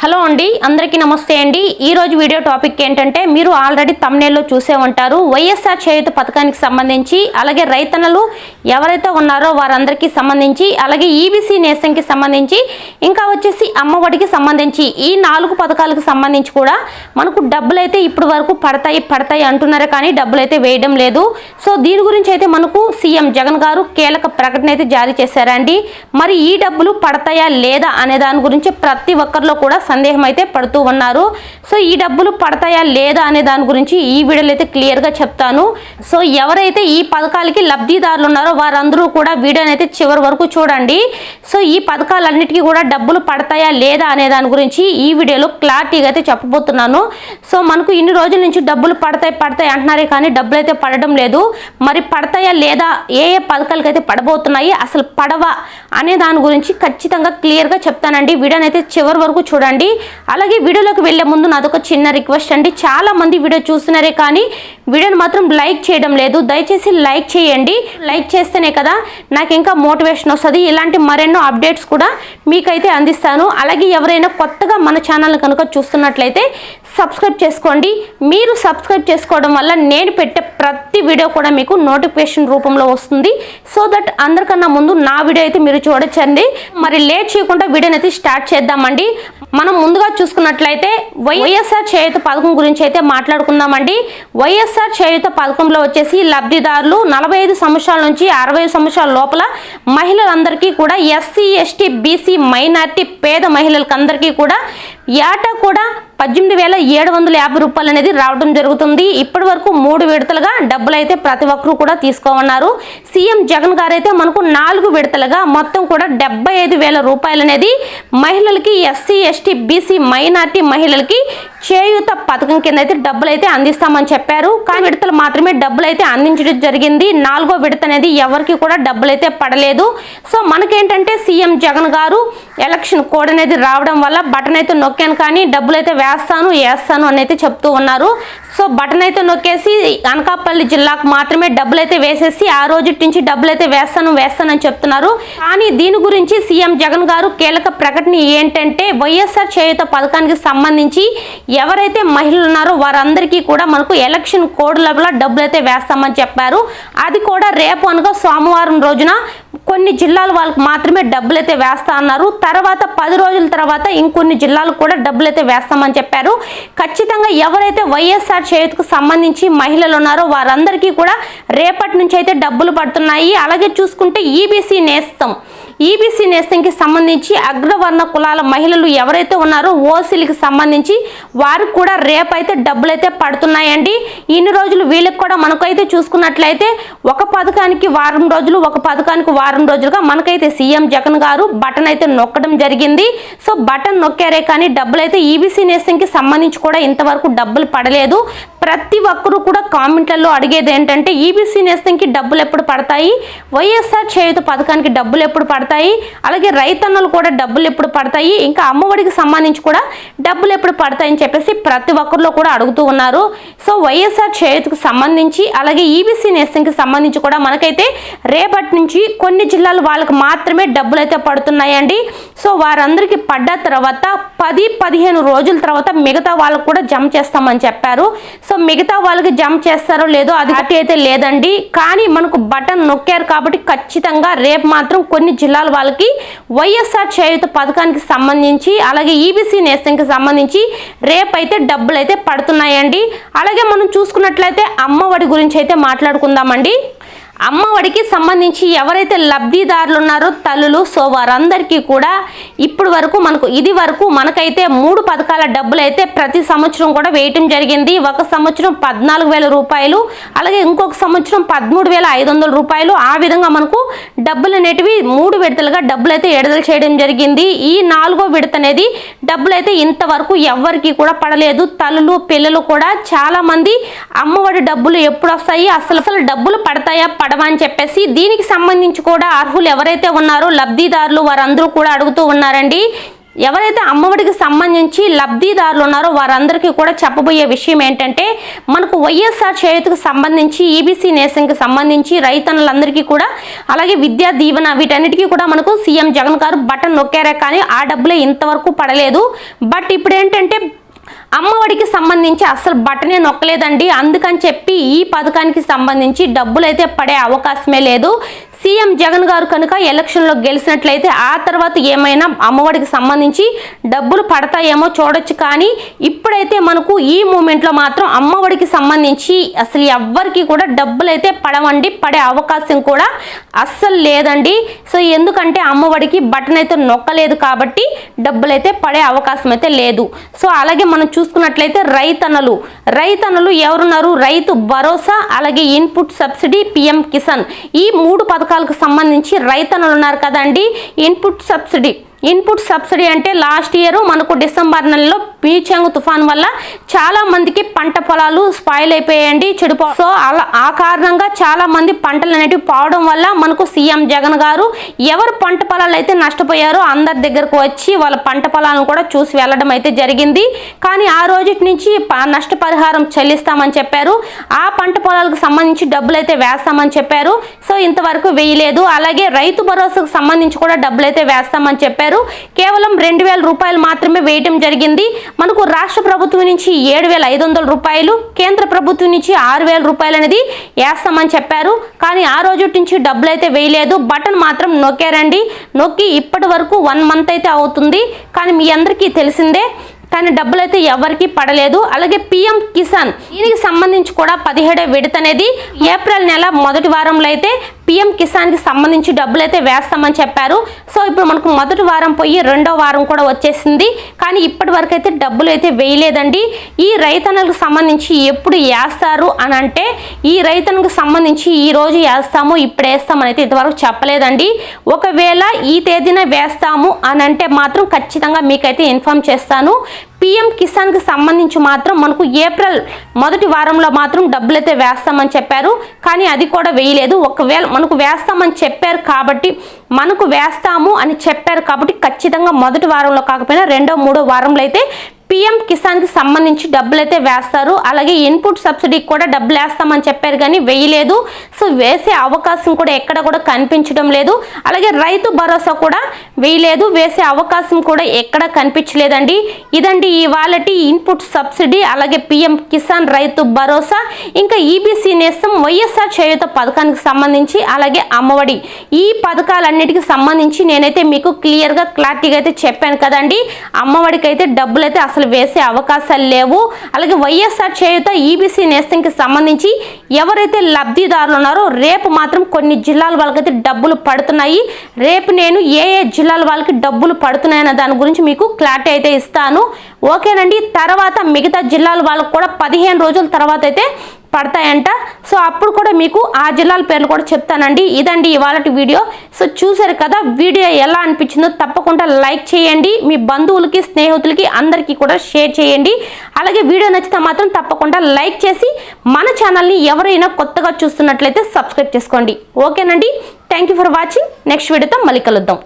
Hello అండి అందరికీ నమస్తే అండి. ఈరోజు వీడియో టాపిక్ ఏంటంటే మీరు ఆల్రెడీ తమ్నేల్లో చూసే ఉంటారు. వైఎస్ఆర్ చేయుత పథకానికి సంబంధించి అలాగే రైతన్నలు ఎవరైతే ఉన్నారో వారందరికీ సంబంధించి అలాగే ఈబీసీ నేసంకి సంబంధించి ఇంకా వచ్చేసి అమ్మఒడికి సంబంధించి ఈ నాలుగు పథకాలకు సంబంధించి కూడా మనకు డబ్బులు అయితే ఇప్పటి వరకు పడతాయి పడతాయి అంటున్నారు కానీ డబ్బులు అయితే వేయడం లేదు. సో దీని గురించి అయితే మనకు సీఎం జగన్ గారు కీలక ప్రకటన అయితే జారీ చేశారండి. మరి ఈ డబ్బులు పడతాయా లేదా అనే దాని గురించి ప్రతి ఒక్కరిలో కూడా సందేహం అయితే పడుతూ ఉన్నారు. సో ఈ డబ్బులు పడతాయా లేదా అనే దాని గురించి ఈ వీడియోలో అయితే క్లియర్గా చెప్తాను. సో ఎవరైతే ఈ పథకాలకి లబ్ధిదారులు ఉన్నారో వారందరూ కూడా వీడియోని అయితే చివరి వరకు చూడండి. సో ఈ పథకాలన్నిటికీ కూడా డబ్బులు పడతాయా లేదా అనే దాని గురించి ఈ వీడియోలో క్లారిటీగా అయితే చెప్పబోతున్నాను. సో మనకు ఇన్ని రోజుల నుంచి డబ్బులు పడతాయి పడతాయి అంటున్నారే కానీ డబ్బులు అయితే పడడం లేదు. మరి పడతాయా లేదా ఏ ఏ పథకాలకు అయితే పడబోతున్నాయి అసలు పడవా అనే దాని గురించి ఖచ్చితంగా క్లియర్గా చెప్తానండి. వీడియోని అయితే చివరి వరకు చూడండి. అలాగే వీడియోలోకి వెళ్ళే ముందు నాదొక చిన్న రిక్వెస్ట్ అండి. చాలా మంది వీడియో చూస్తున్నారే కానీ వీడియోని మాత్రం లైక్ చేయడం లేదు. దయచేసి లైక్ చేయండి. లైక్ చేస్తేనే కదా నాకు ఇంకా మోటివేషన్ వస్తుంది. ఇలాంటి మరెన్నో అప్డేట్స్ కూడా మీకైతే అందిస్తాను. అలాగే ఎవరైనా కొత్తగా మన ఛానల్ కనుక చూస్తున్నట్లయితే సబ్స్క్రైబ్ చేసుకోండి. మీరు సబ్స్క్రైబ్ చేసుకోవడం వల్ల నేను పెట్టే ప్రతి వీడియో కూడా మీకు నోటిఫికేషన్ రూపంలో వస్తుంది. సో దట్ అందరికన్నా ముందు నా వీడియో అయితే మీరు చూడొచ్చండి. మరి లేట్ చేయకుండా వీడియోని అయితే స్టార్ట్ చేద్దామండి. మనం ముందుగా చూసుకున్నట్లయితే వైఎస్ఆర్ చేయుత పథకం గురించి అయితే మాట్లాడుకుందామండి. వైఎస్ఆర్ చేయుత పథకంలో వచ్చేసి లబ్ధిదారులు నలభై ఐదు సంవత్సరాల నుంచి అరవై సంవత్సరాల లోపల మహిళలందరికీ కూడా ఎస్సీ ఎస్టీ బీసీ మైనార్టీ పేద మహిళలకు అందరికీ కూడా ఏటా కూడా పద్దెనిమిది వేల ఏడు వందల యాభై రూపాయలు అనేది రావడం జరుగుతుంది. ఇప్పటి వరకు మూడు విడతలుగా డబ్బులు అయితే ప్రతి ఒక్కరూ కూడా తీసుకోమన్నారు. సీఎం జగన్ గారు అయితే మనకు నాలుగు విడతలుగా మొత్తం కూడా డెబ్బై ఐదు వేల రూపాయలు అనేది మహిళలకి ఎస్సీ ఎస్టీ బీసీ మైనార్టీ మహిళలకి చేయూత పథకం కింద అయితే డబ్బులు అయితే అందిస్తామని చెప్పారు. కానీ విడతలు మాత్రమే డబ్బులు అయితే అందించడం జరిగింది. నాలుగో విడత అనేది ఎవరికి కూడా డబ్బులు అయితే పడలేదు. సో మనకేంటంటే సీఎం జగన్ గారు ఎలక్షన్ కోడ్ అనేది రావడం వల్ల బటన్ అయితే నొక్కాను కానీ డబ్బులు అయితే వేస్తాను వేస్తాను అని అయితే చెప్తూ ఉన్నారు. సో బటన్ అయితే నొక్కేసి అనకాపల్లి జిల్లాకు మాత్రమే డబ్బులు అయితే వేసేసి ఆ రోజు నుంచి డబ్బులు అయితే వేస్తాను వేస్తానని చెప్తున్నారు. కానీ దీని గురించి సీఎం జగన్ గారు కీలక ప్రకటన ఏంటంటే వైఎస్ఆర్ చేయుత పథకానికి సంబంధించి ఎవరైతే మహిళలు ఉన్నారో వారందరికీ కూడా మనకు ఎలక్షన్ కోడ్ లోపల డబ్బులు అయితే వేస్తామని చెప్పారు. అది కూడా రేపు అనగా సోమవారం రోజున కొన్ని జిల్లాల వాళ్ళకి మాత్రమే డబ్బులు అయితే వేస్తా అన్నారు. తర్వాత పది రోజుల తర్వాత ఇంకొన్ని జిల్లాలకు కూడా డబ్బులు అయితే వేస్తామని చెప్పారు. ఖచ్చితంగా ఎవరైతే వైఎస్ఆర్ చేతికి సంబంధించి మహిళలు ఉన్నారో వారందరికీ కూడా రేపటి నుంచి అయితే డబ్బులు పడుతున్నాయి. అలాగే చూసుకుంటే ఈబీసీ నేస్తం. ఈబీసీ నేస్తంకి సంబంధించి అగ్రవర్ణ కులాల మహిళలు ఎవరైతే ఉన్నారో ఓసీలకి సంబంధించి వారికి కూడా రేపైతే డబ్బులు అయితే పడుతున్నాయండి. ఇన్ని రోజులు వీళ్ళకి కూడా మనకైతే చూసుకున్నట్లయితే ఒక పథకానికి వారం రోజులు ఒక పథకానికి వారం రోజులుగా మనకైతే సీఎం జగన్ గారు బటన్ అయితే నొక్కడం జరిగింది. సో బటన్ నొక్కారే కానీ డబ్బులు అయితే ఈబీసీ నేస్తంకి సంబంధించి కూడా ఇంతవరకు డబ్బులు పడలేదు. ప్రతి ఒక్కరూ కూడా కామెంట్లలో అడిగేది ఏంటంటే ఈబీసీ నేస్తంకి డబ్బులు ఎప్పుడు పడతాయి? వైఎస్ఆర్ చేయుత పథకానికి డబ్బులు ఎప్పుడు పడతాయి? అలాగే రైతన్నలు కూడా డబ్బులు ఎప్పుడు పడతాయి? ఇంకా అమ్మఒడికి సంబంధించి కూడా డబ్బులు ఎప్పుడు పడతాయని చెప్పేసి ప్రతి ఒక్కరిలో కూడా అడుగుతూ ఉన్నారు. సో వైఎస్ఆర్ చేయుతకు సంబంధించి అలాగే ఈబీసీ నేస్తంకి సంబంధించి కూడా మనకైతే రేపటి నుంచి కొన్ని జిల్లాలు వాళ్ళకి మాత్రమే డబ్బులు అయితే పడుతున్నాయండి. సో వారందరికీ పడ్డ తర్వాత పది పదిహేను రోజుల తర్వాత మిగతా వాళ్ళకు కూడా జమ చేస్తామని చెప్పారు. సో మిగతా వాళ్ళకి జమ చేస్తారో లేదో అది గట్టి అయితే లేదండి. కానీ మనకు బటన్ నొక్కారు కాబట్టి ఖచ్చితంగా రేపు మాత్రం కొన్ని జిల్లాల వాళ్ళకి వైఎస్ఆర్ చేయుత పథకానికి సంబంధించి అలాగే ఈబీసీ నేస్తంకి సంబంధించి రేపైతే డబ్బులు అయితే పడుతున్నాయండి. అలాగే మనం చూసుకున్నట్లయితే అమ్మఒడి గురించి అయితే మాట్లాడుకుందామండి. అమ్మఒడికి సంబంధించి ఎవరైతే లబ్ధిదారులు ఉన్నారో తల్లులు సో వారందరికీ కూడా ఇప్పుడు వరకు మనకు ఇది వరకు మనకైతే మూడు పథకాల డబ్బులు అయితే ప్రతి సంవత్సరం కూడా వేయటం జరిగింది. ఒక సంవత్సరం పద్నాలుగు వేల రూపాయలు అలాగే ఇంకొక సంవత్సరం పదమూడు వేల ఐదు వందల రూపాయలు. ఆ విధంగా మనకు డబ్బులు అనేటివి మూడు విడతలుగా డబ్బులు అయితే విడుదల చేయడం జరిగింది. ఈ నాలుగో విడత అనేది డబ్బులు అయితే ఇంతవరకు ఎవరికి కూడా పడలేదు. తల్లులు పిల్లలు కూడా చాలామంది అమ్మఒడి డబ్బులు ఎప్పుడు వస్తాయి? అసలు అసలు డబ్బులు పడతాయా పడవ అని చెప్పేసి దీనికి సంబంధించి కూడా అర్హులు ఎవరైతే ఉన్నారో లబ్ధిదారులు వారందరూ కూడా అడుగుతూ ఉన్నారండి. ఎవరైతే అమ్మఒడికి సంబంధించి లబ్ధిదారులు ఉన్నారో వారందరికీ కూడా చెప్పబోయే విషయం ఏంటంటే మనకు వైఎస్ఆర్ చేయుతకు సంబంధించి ఈబీసీ నేషన్కి సంబంధించి రైతన్నులందరికీ కూడా అలాగే విద్యా దీవెన వీటన్నిటికీ కూడా మనకు సీఎం జగన్ గారు బటన్ నొక్కారే కానీ ఆ డబ్బులే ఇంతవరకు పడలేదు. బట్ ఇప్పుడు ఏంటంటే అమ్మఒడికి సంబంధించి అసలు బటనే నొక్కలేదండి. అందుకని చెప్పి ఈ పథకానికి సంబంధించి డబ్బులు అయితే పడే అవకాశమే లేదు. సీఎం జగన్ గారు కనుక ఎలక్షన్లో గెలిచినట్లయితే ఆ తర్వాత ఏమైనా అమ్మఒడికి సంబంధించి డబ్బులు పడతాయేమో చూడొచ్చు కానీ ఇప్పుడైతే మనకు ఈ మూమెంట్లో మాత్రం అమ్మఒడికి సంబంధించి అసలు ఎవ్వరికి కూడా డబ్బులు అయితే పడవండి పడే అవకాశం కూడా అస్సలు లేదండి. సో ఎందుకంటే అమ్మఒడికి బటన్ అయితే నొక్కలేదు కాబట్టి డబ్బులు అయితే పడే అవకాశం అయితే లేదు. సో అలాగే మనం చూసుకున్నట్లయితే రైతన్నలు రైతన్నలు ఎవరున్నారు? రైతు భరోసా అలాగే ఇన్పుట్ సబ్సిడీ పిఎం కిసాన్. ఈ మూడు పథకాలు పథకాలకు సంబంధించి రైతన్నులు ఉన్నారు కదండి. Input subsidy. ఇన్పుట్ సబ్సిడీ అంటే లాస్ట్ ఇయర్ మనకు డిసెంబర్ నెలలో పీచంగు తుఫాన్ వల్ల చాలా మందికి పంట పొలాలు స్పాయిల్ అయిపోయాయండి. చెడిపో సో అలా ఆ కారణంగా చాలా మంది పంటలు అనేటివి పోవడం వల్ల మనకు సీఎం జగన్ గారు ఎవరు పంట పొలాలు అయితే నష్టపోయారో అందరి దగ్గరకు వచ్చి వాళ్ళ పంట పొలాలను కూడా చూసి వెళ్ళడం అయితే జరిగింది. కానీ ఆ రోజు నుంచి నష్టపరిహారం చెల్లిస్తామని చెప్పారు. ఆ పంట పొలాలకు సంబంధించి డబ్బులు అయితే వేస్తామని చెప్పారు. సో ఇంతవరకు వేయలేదు. అలాగే రైతు భరోసాకు సంబంధించి కూడా డబ్బులు అయితే వేస్తామని చెప్పారు. కేవలం రెండు వేల రూపాయలు మాత్రమే వేయటం జరిగింది. మనకు రాష్ట్ర ప్రభుత్వం నుంచి ఏడు వేల ఐదు వందల రూపాయలు. కేంద్ర ప్రభుత్వం నుంచి ఆరు వేల రూపాయలు అనేది వేస్తామని చెప్పారు. కానీ ఆ రోజు నుంచి డబ్బులు అయితే వేయలేదు. బటన్ మాత్రం నొక్కారండి. నొక్కి ఇప్పటి వరకు వన్ మంత్ అయితే అవుతుంది. కానీ మీ అందరికీ తెలిసిందే కానీ డబ్బులు అయితే ఎవరికి పడలేదు. అలాగే పిఎం కిసాన్ దీనికి సంబంధించి కూడా పదిహేడో విడత అనేది ఏప్రిల్ నెల మొదటి వారంలో అయితే పిఎం కిసాన్కి సంబంధించి డబ్బులు అయితే వేస్తామని చెప్పారు. సో ఇప్పుడు మనకు మొదటి వారం పోయి రెండో వారం కూడా వచ్చేసింది. కానీ ఇప్పటి వరకు అయితే డబ్బులు అయితే వేయలేదండి. ఈ రైతన్నలకు సంబంధించి ఎప్పుడు వేస్తారు అని అంటే ఈ రైతన్నకు సంబంధించి ఈ రోజు వేస్తాము ఇప్పుడు వేస్తామని అయితే ఇంతవరకు చెప్పలేదండి. ఒకవేళ ఈ తేదీన వేస్తాము అని అంటే మాత్రం ఖచ్చితంగా మీకైతే ఇన్ఫామ్ చేస్తాను. పిఎం కిసాన్కి సంబంధించి మాత్రం మనకు ఏప్రిల్ మొదటి వారంలో మాత్రం డబ్బులైతే వేస్తామని చెప్పారు. కానీ అది కూడా వేయలేదు. ఒకవేళ మనకు వేస్తామని చెప్పారు కాబట్టి మనకు వేస్తాము అని చెప్పారు కాబట్టి ఖచ్చితంగా మొదటి వారంలో కాకపోయినా రెండో మూడో వారంలో అయితే పిఎం కిసాన్కి సంబంధించి డబ్బులు అయితే వేస్తారు. అలాగే ఇన్పుట్ సబ్సిడీకి కూడా డబ్బులు వేస్తామని చెప్పారు కానీ వేయలేదు. సో వేసే అవకాశం కూడా ఎక్కడ కూడా కనిపించడం లేదు. అలాగే రైతు భరోసా కూడా వేయలేదు. వేసే అవకాశం కూడా ఎక్కడ కనిపించలేదండి. ఇదండి ఇవాళటి ఇన్పుట్ సబ్సిడీ అలాగే పిఎం కిసాన్ రైతు భరోసా. ఇంకా ఈబీసీ నేస్తం వైఎస్ఆర్ చేయూత పథకానికి సంబంధించి అలాగే అమ్మఒడి. ఈ పథకాలన్నిటికి సంబంధించి నేనైతే మీకు క్లియర్గా క్లారిటీగా అయితే చెప్పాను కదండి. అమ్మఒడికి అయితే డబ్బులు అయితే అసలు వేసే అవకాశాలు లేవు. అలాగే వైఎస్ఆర్ చేయుత ఈబీసీ నేస్తంకి సంబంధించి ఎవరైతే లబ్ధిదారులు ఉన్నారో రేపు మాత్రం కొన్ని జిల్లాల వాళ్ళకైతే డబ్బులు పడుతున్నాయి. రేపు నేను ఏ ఏ జిల్లాల వాళ్ళకి డబ్బులు పడుతున్నాయన్న దాని గురించి మీకు క్లారిటీ అయితే ఇస్తాను. ఓకేనండి. తర్వాత మిగతా జిల్లాల వాళ్ళకు కూడా పదిహేను రోజుల తర్వాత అయితే పడతాయంట. సో అప్పుడు కూడా మీకు ఆ జిల్లాల పేర్లు కూడా చెప్తానండి. ఇదండి ఇవాళ వీడియో. సో చూసారు కదా వీడియో ఎలా అనిపించిందో తప్పకుండా లైక్ చేయండి. మీ బంధువులకి స్నేహితులకి అందరికీ కూడా షేర్ చేయండి. అలాగే వీడియో నచ్చితే మాత్రం తప్పకుండా లైక్ చేసి మన ఛానల్ని ఎవరైనా కొత్తగా చూస్తున్నట్లయితే సబ్స్క్రైబ్ చేసుకోండి. ఓకేనండి? Thank you for watching. Next వీడియోతో మళ్ళీ కలుద్దాం.